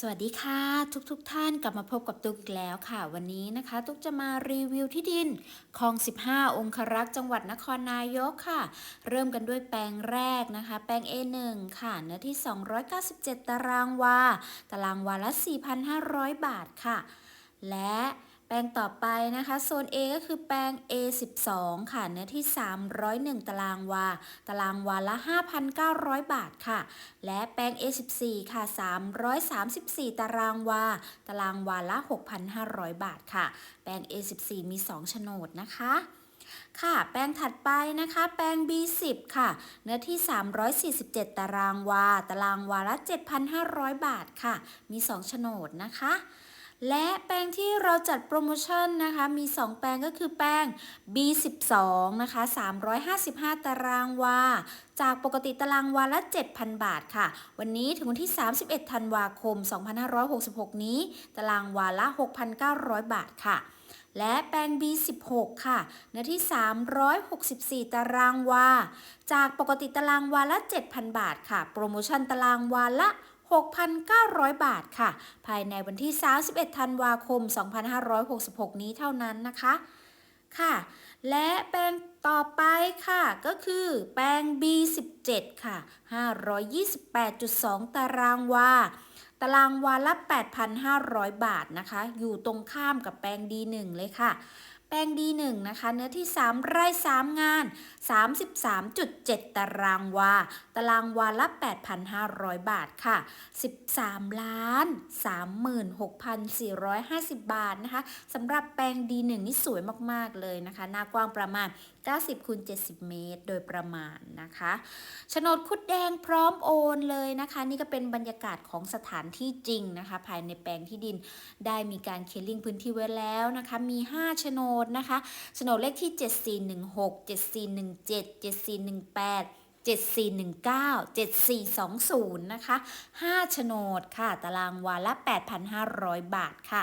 สวัสดีค่ะ ทุกๆทท่านกลับมาพบกับตุ๊กอีกแล้วค่ะ วันนี้นะคะ ตุ๊กจะมารีวิวที่ดินคลอง 15 องครักษ์จังหวัดนครนายกค่ะ เริ่มกันด้วยแปลงแรกนะคะ แปลง A1 ค่ะ เนื้อที่ 297 ตารางวา ตารางวาละ 4,500 บาทค่ะ และ แปลงต่อไปนะคะโซน A ก็คือแปลง A12 ค่ะเนื้อที่ 301 ตารางวา ตารางวาละ 5,900 บาทค่ะ และแปลง A14 ค่ะ 334 ตารางวา ตารางวาละ 6,500 บาทค่ะ แปลง A14 มี 2 โฉนดนะคะค่ะ แปลงถัดไปนะคะ แปลง B10 ค่ะ เนื้อที่ 347 ตารางวา ตารางวาละ 7,500 บาทค่ะ มี 2 โฉนดนะคะ และแปลงที่เราจัดโปรโมชั่นนะคะ มี 2 แปลงก็คือแปลง B12 นะคะ 355 ตารางวา จากปกติตารางวาละ 7,000 บาทค่ะ วันนี้ถึงวันที่ 31 ธันวาคม 2566 นี้ ตารางวาละ 6,900 บาทค่ะและแปลง B16 ค่ะเนื้อที่ 364 ตารางวา จากปกติตารางวาละ 7,000 บาทค่ะ โปรโมชั่นตารางวาละ 6,900 บาทค่ะ ภายในวันที่ 31 ธันวาคม 2566 นี้เท่านั้นนะคะค่ะ และแปลงต่อไปค่ะ ก็คือแปลง B17 ค่ะ 528.2 ตารางวา ตารางวาละ 8,500 บาทนะคะ อยู่ตรงข้ามกับแปลง D1 เลยค่ะ แปลงดีหนึ่งนะคะ เนื้อที่ 3 ไร่ 3 งาน 33.7 ตารางวา ตารางวาละ 8,500 บาทค่ะ 13 ล้าน 36,450 บาทนะคะสำหรับแปลงดีหนึ่งนี่สวยมาก ๆ เลยนะคะ หน้ากว้างประมาณ 90คูณ70 เมตร โดยประมาณนะคะโฉนดคุดแดงพร้อมโอนเลยนะคะ นี่ก็เป็นบรรยากาศของสถานที่จริงนะคะ ภายในแปลงที่ดินได้มีการเคลียร์พื้นที่ไว้แล้วนะคะ มี 5 โฉนดดนะคะโฉนดเลขที่ 7416 7417 7418 7419 7420 นะคะ 5 โฉนดค่ะ ตารางวาละ 8,500 บาทค่ะ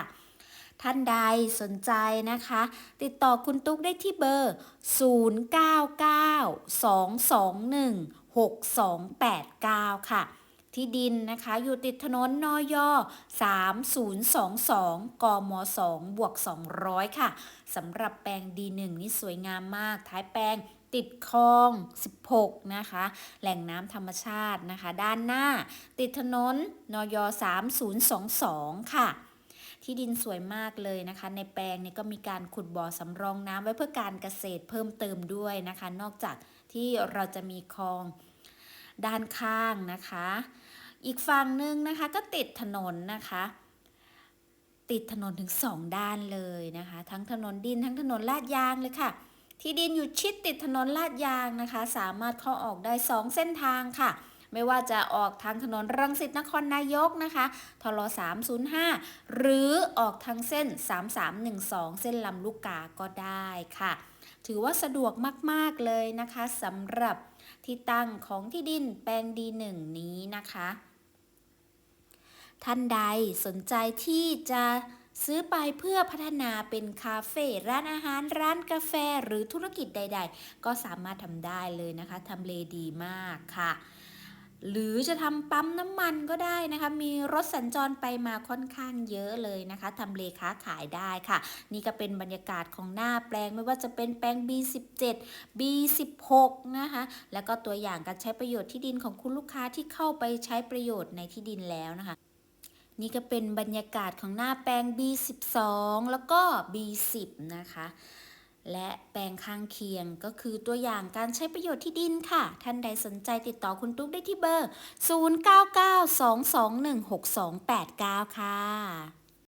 ท่านใดสนใจนะคะ ติดต่อคุณตุ๊กได้ที่เบอร์ 099 221 6289 ค่ะ ที่ดินนะคะ อยู่ติดถนนนอย3022กม2บวก 200 ค่ะสำหรับแปลง D1 นี่สวยงามมาก ท้ายแปลงติดคลอง 16 นะคะ แหล่งน้ำธรรมชาตินะคะ ด้านหน้า ติดถนนนอย3022 ค่ะที่ดินสวยมากเลยนะคะ ในแปลงนี้ก็มีการขุดบ่อสำรองน้ำไว้เพื่อการเกษตรเพิ่มเติมด้วยนะคะ นอกจากที่เราจะมีคลองด้านข้างนะคะ อีกฝั่งหนึ่งนะคะก็ติดถนนนะคะ ติดถนนถึงสองด้านเลยนะคะ ทั้งถนนดินทั้งถนนลาดยางเลยค่ะ ที่ดินอยู่ชิดติดถนนลาดยางนะคะ สามารถเข้าออกได้ 2 เส้นทางค่ะ ไม่ว่าจะออกทางถนนรังสิตนครนายกนะคะทล305 หรือออกทางเส้น 3312 เส้นลำลูกกาก็ได้ค่ะ ถือว่าสะดวกมาก ๆ เลยนะคะสำหรับที่ตั้งของที่ดินแปลงดีหนึ่งนี้นะคะ ท่านใดสนใจที่จะซื้อไปเพื่อพัฒนาเป็นคาเฟ่ร้านอาหารร้านกาแฟหรือธุรกิจใด ๆ ก็สามารถทำได้เลยนะคะทำเลดีมากค่ะ หรือจะทำปั๊มน้ำมันก็ได้นะคะ มีรถสัญจรไปมาค่อนข้างเยอะเลยนะคะทำเลค้าขายได้ค่ะ นี่ก็เป็นบรรยากาศของหน้าแปลงไม่ว่าจะเป็นแปลง B17 B16 นะคะ แล้วก็ตัวอย่างการใช้ประโยชน์ที่ดินของคุณลูกค้าที่เข้าไปใช้ประโยชน์ในที่ดินแล้วนะคะ นี่ก็เป็นบรรยากาศของหน้าแปลง B12 แล้วก็ B10 นะคะ และแปลงข้างเคียงก็คือตัวอย่างการใช้ประโยชน์ที่ดินค่ะ ท่านใดสนใจติดต่อคุณตุ๊กได้ที่เบอร์ 0992216289 ค่ะ